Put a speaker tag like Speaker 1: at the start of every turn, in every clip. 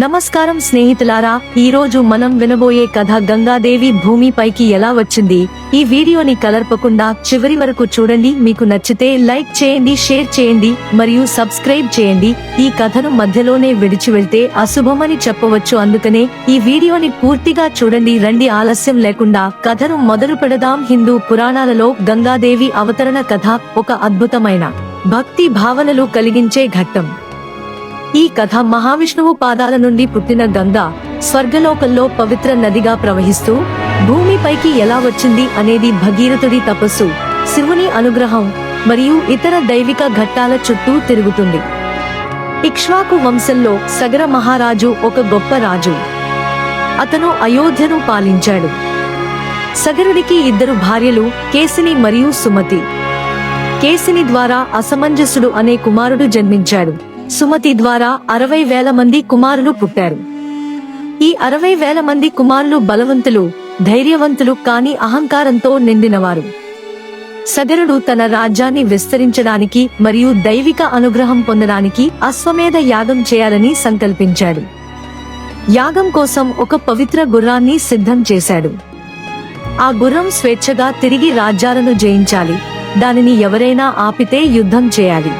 Speaker 1: నమస్కారం స్నేహితులారా ఈ రోజు మనం వినబోయే కథ గంగాదేవి భూమిపైకి ఎలా వచ్చింది? ఈ వీడియోని కలర్పకుండా చివరి వరకు చూడండి మీకు నచ్చితే లైక్ చేయండి షేర్ చేయండి మరియు సబ్స్క్రైబ్ చేయండి. ఈ కథను మధ్యలోనే విడిచి వెళ్తే అశుభమని చెప్పవచ్చు. అందుకనే ఈ వీడియోని పూర్తిగా చూడండి రండి ఆలస్యం లేకుండా కథను మొదలు పెడదాం. హిందూ పురాణాలలో గంగాదేవి అవతరణ కథ ఒక అద్భుతమైన భక్తి భావనలు కలిగించే ఘట్టం. ఈ కథ మహావిష్ణువు పాదాల నుండి పుట్టిన గంగ స్వర్గలోకంలో పవిత్ర నదిగా ప్రవహిస్తూ భూమిపైకి ఎలా వచ్చింది అనేది భగీరథుడి తపస్సు శివుని అనుగ్రహం మరియు ఇతర దైవిక ఘట్టాల చుట్టూ తిరుగుతుంది. ఇక్ష్వాకు వంశంలో సగర మహారాజు ఒక గొప్ప రాజు. అతను అయోధ్యను పాలించాడు. సగరుడికి ఇద్దరు భార్యలు కేసిని మరియు సుమతి. కేసిని ద్వారా అసమంజసుడు అనే కుమారుడు జన్మించాడు. సుమతి ద్వారా అరవై వేల మంది కుమారులు పుట్టారు. ఈ అరవై వేల మంది కుమారులు బలవంతులు ధైర్యవంతులు కాని అహంకారంతో నిండినవారు. సగరుడు తన రాజ్యాన్ని విస్తరించడానికి మరియు దైవిక అనుగ్రహం పొందడానికి అశ్వమేధ యాగం చేయాలని సంకల్పించాడు. యాగం కోసం ఒక పవిత్ర గుర్రాన్ని సిద్ధం చేశాడు. ఆ గుర్రం స్వేచ్ఛగా తిరిగి రాజ్యాలను జయించాలి. దానిని ఎవరైనా ఆపితే యుద్ధం చేయాలి.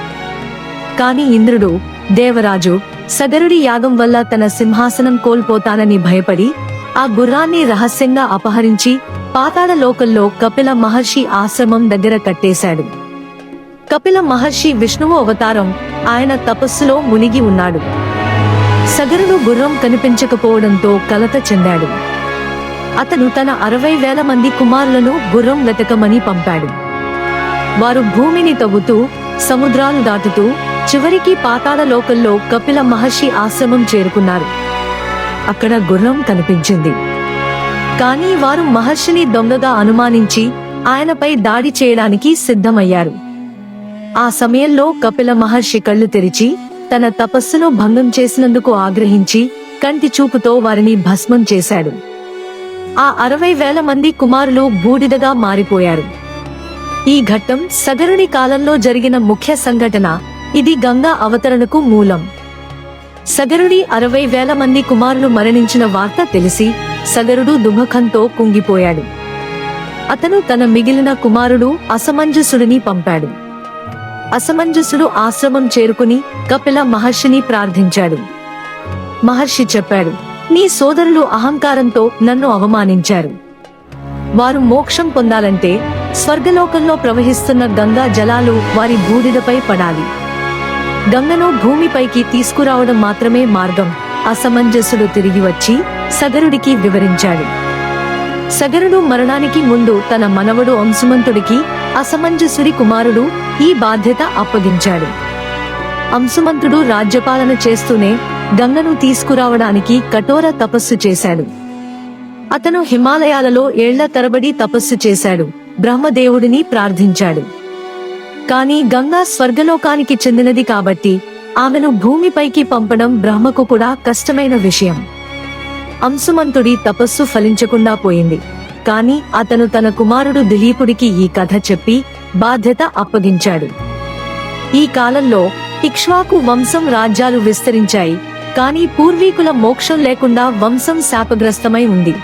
Speaker 1: కాని ఇంద్రుడు దేవరాజు సగరుడి యాగం వల్ల తన సింహాసనం కోల్పోతానని భయపడి ఆ గుర్రాన్ని రహస్యంగా అపహరించి పాతాళ లోకంలో కపిల మహర్షి ఆశ్రమం దగ్గర కట్టేశాడు. కపిల మహర్షి విష్ణువు అవతారం ఆయన తపస్సులో మునిగి ఉన్నాడు. సగరుడు గుర్రం కనిపించకపోవడంతో కలత చెందాడు. అతను తన అరవై వేల మంది కుమారులను గుర్రం వెతకమని పంపాడు. వారు భూమిని తవ్వుతూ సముద్రాలు దాటుతూ చివరికి పాతాళ లోకంలో కపిల మహర్షి ఆశ్రమం చేరుకున్నారు. అక్కడ గుర్రం కనిపించింది. కానీ వారు మహర్షిని దొంగగా అనుమానించి ఆయనపై దాడి చేయడానికి సిద్ధమయ్యారు. ఆ సమయంలో కపిల మహర్షి కళ్ళు తెరిచి తన తపస్సును భంగం చేసినందుకు ఆగ్రహించి కంటి చూపుతో వారిని భస్మం చేశాడు. ఆ అరవై వేల మంది కుమారులు బూడిదగా మారిపోయారు. ఈ ఘట్టం సగరుని కాలంలో జరిగిన ముఖ్య సంఘటన ఇది గంగా అవతరణకు మూలం. సగరుడి అరవై వేల మంది కుమారులు మరణించిన వార్త తెలిసి సగరుడు దుమఖంతో కుంగిపోయాడు. అతను తన మిగిలిన కుమారుడు అసమంజసుడిని పంపాడు. అసమంజసుడు ఆశ్రమం చేరుకుని కపిల మహర్షిని ప్రార్థించాడు. మహర్షి చెప్పాడు నీ సోదరులు అహంకారంతో నన్ను అవమానించారు. వారు మోక్షం పొందాలంటే స్వర్గలోకంలో ప్రవహిస్తున్న గంగా జలాలు వారి బూడిదపై పడాలి. గంగను భూమిపైకి తీసుకురావడం మాత్రమే మార్గం. అసమంజసుడు తిరిగి వచ్చి సగరుడికి వివరించాడు. సగరుడు మరణానికి ముందు తన మనవడు అంశుమంతుడికి అసమంజసుడి కుమారుడు ఈ బాధ్యత అప్పగించాడు. అంశుమంతుడు రాజ్యపాలన చేస్తూనే గంగను తీసుకురావడానికి కఠోర తపస్సు చేశాడు. అతను హిమాలయాలలో ఏళ్ళ తరబడి తపస్సు చేశాడు. బ్రహ్మదేవుడిని ప్రార్థించాడు. కానీ గంగా స్వర్గలోకానికి చెందినది కాబట్టి ఆమెను భూమిపైకి పంపడం బ్రహ్మకు కూడా కష్టమైన విషయం. అంశుమంతుడి తపస్సు ఫలించకుండా పోయింది. కాని అతను తన కుమారుడు దిలీపుడికి ఈ కథ చెప్పి బాధ్యత అప్పగించాడు. ఈ కాలంలో ఇక్ష్వాకు వంశం రాజ్యాలు విస్తరించాయి. కానీ పూర్వీకుల మోక్షం లేకుండా వంశం శాపగ్రస్తమై ఉంది.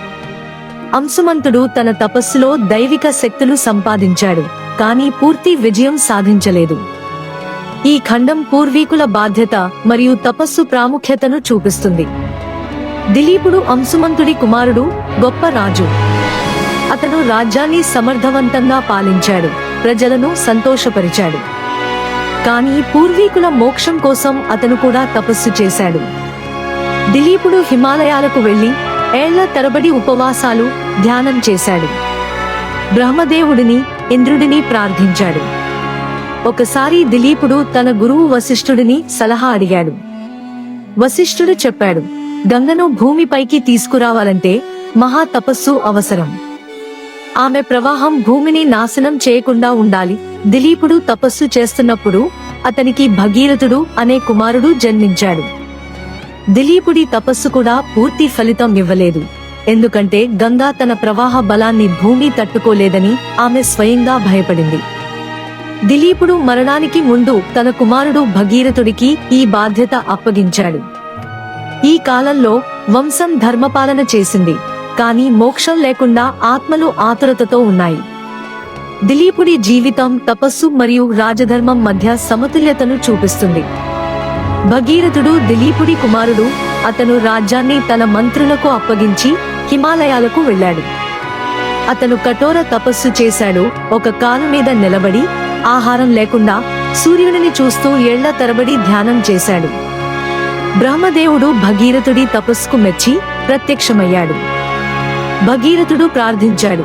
Speaker 1: అంశుమంతుడు తన తపస్సులో దైవిక శక్తులు సంపాదించాడు. కానీ పూర్తి విజయం సాధించలేదు. ఈ ఖండం పూర్వీకుల బాధ్యత మరియు తపస్సు ప్రాముఖ్యతను చూపిస్తుంది. దిలీపుడు అంశుమంతుడి కుమారుడు గొప్ప రాజు. అతను రాజ్యాన్ని సమర్థవంతంగా పాలించాడు ప్రజలను సంతోషపరిచాడు. కానీ పూర్వీకుల మోక్షం కోసం అతను కూడా తపస్సు చేశాడు. దిలీపుడు హిమాలయాలకు వెళ్ళి ఏళ్ళ తరబడి ఉపవాసాలు ధ్యానం చేశాడు. బ్రహ్మదేవుడిని ఇంద్రుడిని ప్రార్థించాడు. ఒకసారి దిలీపుడు తన గురువు వశిష్ఠుడిని సలహా అడిగాడు. వశిష్ఠుడు చెప్పాడు గంగను భూమిపైకి తీసుకురావాలంటే మహా తపస్సు అవసరం. ఆమె ప్రవాహం భూమిని నాశనం చేయకుండా ఉండాలి. దిలీపుడు తపస్సు చేస్తున్నప్పుడు అతనికి భగీరథుడు అనే కుమారుడు జన్మించాడు. దిలీపుడి తపస్సు కూడా పూర్తి ఫలితం ఇవ్వలేదు. ఎందుకంటే గంగా తన ప్రవాహ బలాన్ని భూమి తట్టుకోలేదని ఆమె స్వయంగా భయపడింది. దిలీపుడు మరణానికి ముందు తన కుమారుడు భగీరథుడికి ఈ బాధ్యత అప్పగించాడు. ఈ కాలంలో వంశం ధర్మపాలన చేసింది కానీ మోక్షం లేకుండా ఆత్మలు ఆతురతతో ఉన్నాయి. దిలీపుడి జీవితం తపస్సు మరియు రాజధర్మం మధ్య సమతుల్యతను చూపిస్తుంది. భగీరథుడు దిలీపుడి కుమారుడు అతను రాజ్యాన్ని తన మంత్రులకు అప్పగించి హిమాలయాలకు వెళ్ళాడు. అతను కఠోర తపస్సు చేశాడు. ఒక కాలు మీద నిలబడి ఆహారం లేకుండా సూర్యుడిని చూస్తూ ఏళ్ళ తరబడి ధ్యానం చేశాడు. బ్రహ్మదేవుడు భగీరథుడి తపస్సుకు మెచ్చి ప్రత్యక్షమయ్యాడు. భగీరథుడు ప్రార్థించాడు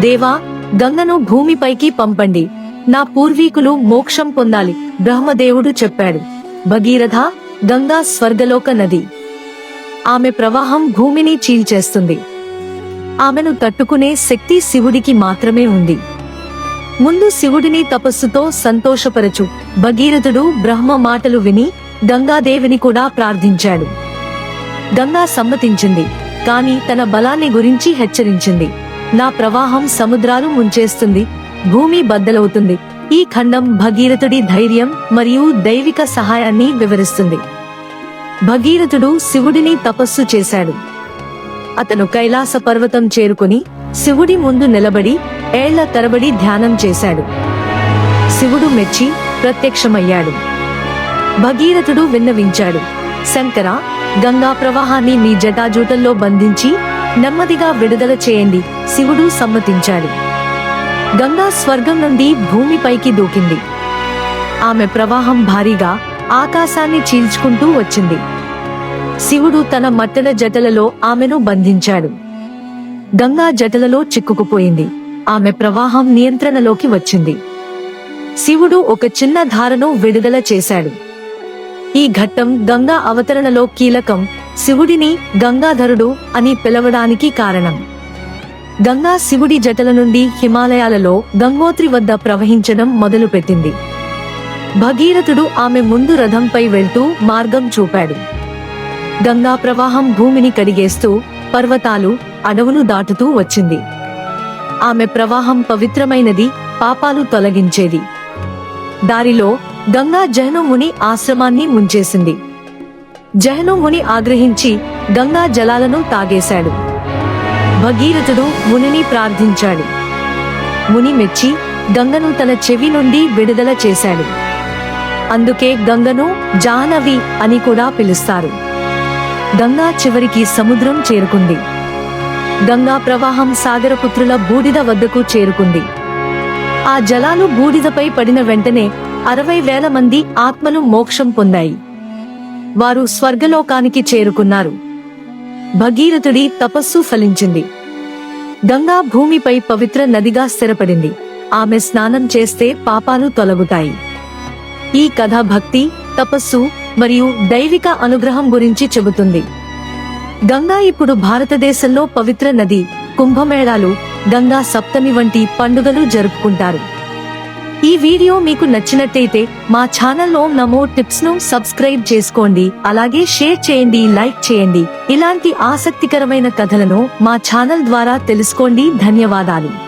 Speaker 1: దేవా గంగను భూమిపైకి పంపండి. నా పూర్వీకులు మోక్షం పొందాలి బ్రహ్మదేవుడు చెప్పాడు. భగీరథ గంగా స్వర్గలోక నది. ఆమె ప్రవాహం భూమిని చీల్చేస్తుంది. ఆమెను తట్టుకునే శక్తి శివుడికి మాత్రమే ఉంది. ముందు శివుడిని తపస్సుతో సంతోషపరచు. భగీరథుడు బ్రహ్మ మాటలు విని గంగాదేవిని కూడా ప్రార్థించాడు. గంగా సమ్మతించింది కాని తన బలాన్ని గురించి హెచ్చరించింది. నా ప్రవాహం సముద్రాలు ముంచేస్తుంది భూమి బద్దలవుతుంది. ఈ ఖండం భగీరథుడి ధైర్యం మరియు దైవిక సహాయాన్ని వివరిస్తుంది. భగీరథుడు శివుడిని తపస్సు చేశాడు. అతను కైలాస పర్వతం చేరుకుని శివుడి ముందు నిలబడి ఏళ్ళ తరబడి ధ్యానం చేశాడు. శివుడు మెచ్చి ప్రత్యక్షమయ్యాడు. భగీరథుడు విన్నవించాడు శంకర గంగా ప్రవాహాన్ని మీ జటాజూటల్లో బంధించి నెమ్మదిగా విడుదల చేయండి శివుడు సమ్మతించాడు. గంగా స్వర్గం నుండి భూమిపైకి దూకింది. ఆమె ప్రవాహం భారీగా ఆకాశాన్ని చీల్చుకుంటూ వచ్చింది. శివుడు తన మట్టల జటలలో ఆమెను బంధించాడు. గంగా జటలలో చిక్కుకుపోయింది. ఆమె ప్రవాహం నియంత్రణలోకి వచ్చింది. శివుడు ఒక చిన్న ధారను విడుదల చేశాడు. ఈ ఘట్టం గంగా అవతరణలో కీలకం శివుడిని గంగాధరుడు అని పిలవడానికి కారణం. గంగా శివుడి జటల నుండి హిమాలయాలలో గంగోత్రి వద్ద ప్రవహించడం మొదలుపెట్టింది. భగీరథుడు ఆమె ముందు రథంపై వెళ్తూ మార్గం చూపాడు. గంగా ప్రవాహం భూమిని కడిగేస్తూ పర్వతాలు అడవులు దాటుతూ వచ్చింది. ఆమె ప్రవాహం పవిత్రమైనది పాపాలు తొలగించేది. దారిలో గంగా జహనుముని ఆశ్రమాన్ని ముంచేసింది. జహనుముని ఆగ్రహించి గంగా జలాలను తాగేశాడు. భగీరథుడు మునిని ప్రార్థించాడు. ముని మెచ్చి గంగను తన చెవి నుండి విడుదల చేశాడు. అందుకే గంగను జాహ్నవి అని కూడా పిలుస్తారు. గంగా చివరికి సముద్రం చేరుకుంది. గంగా ప్రవాహం సాగరపుత్రుల బూడిద వద్దకు చేరుకుంది. ఆ జలాలు బూడిదపై పడిన వెంటనే అరవై వేల మంది ఆత్మలు మోక్షం పొందాయి. వారు స్వర్గలోకానికి చేరుకున్నారు. భగీరథుడి తపస్సు ఫలించింది. గంగా భూమిపై పవిత్ర నదిగా స్థిరపడింది. ఆమె స్నానం చేస్తే పాపాలు తొలగుతాయి. ఈ కథ భక్తి తపస్సు మరియు దైవిక అనుగ్రహం గురించి చెబుతుంది. గంగా ఇప్పుడు భారతదేశంలో పవిత్ర నది కుంభమేళాలు గంగా సప్తమి వంటి పండుగలు జరుపుకుంటారు. ఈ వీడియో మీకు నచ్చినట్టయితే మా ఛానల్లో నమో టిప్స్ను సబ్స్క్రైబ్ చేసుకోండి అలాగే షేర్ చేయండి లైక్ చేయండి. ఇలాంటి ఆసక్తికరమైన కథలను మా ఛానల్ ద్వారా తెలుసుకోండి. ధన్యవాదాలు.